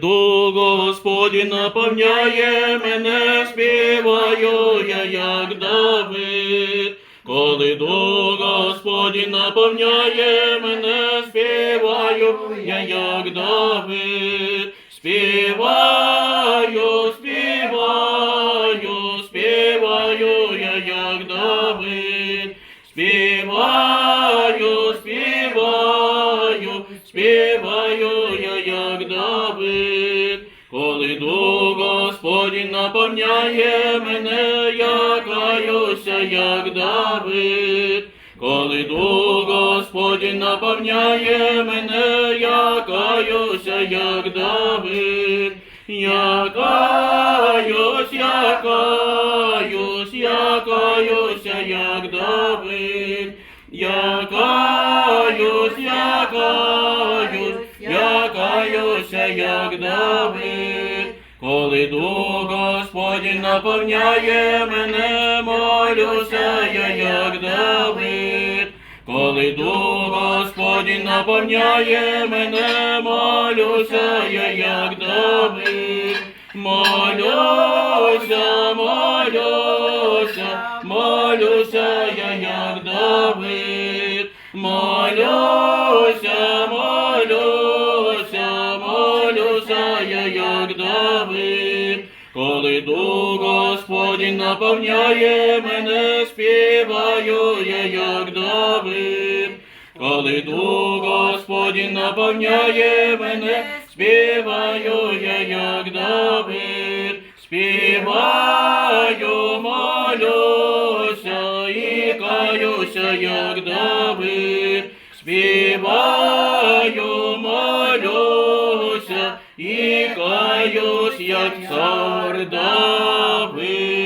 Дух Господь наповняє мене, співаю я, як Давид. Коли Дух Господь наповняє мене, співаю я, як Давид. Співаю, співаю, співаю я, як Давид. Співаю, співаю, я, як Давид. Коли Дух Господь наповняє мене, я каюся, як Давид. Коли Дух Господь наповняє мене, я каюся, як Давид. Я каюсь, я каюсь, я каюся, як Давид. Я каюсь, я каюсь, каюся, як Давид. Коли Дух Господь наповняє мене, молюся я, як Давид. Коли Дух Господь наповняє мене, молюся я, як Давид. Молюся, молюся, молюся я, як Давид. Молюся, молюся, молюся як Давид. Коли Дух Господь наповняє мене, співаю я, як Давид. Коли Дух Господь наповняє мене, співаю я, як Давид. Співаю, молюся і каюся, як Давид. Співаю, і каюсь, як цар Давид.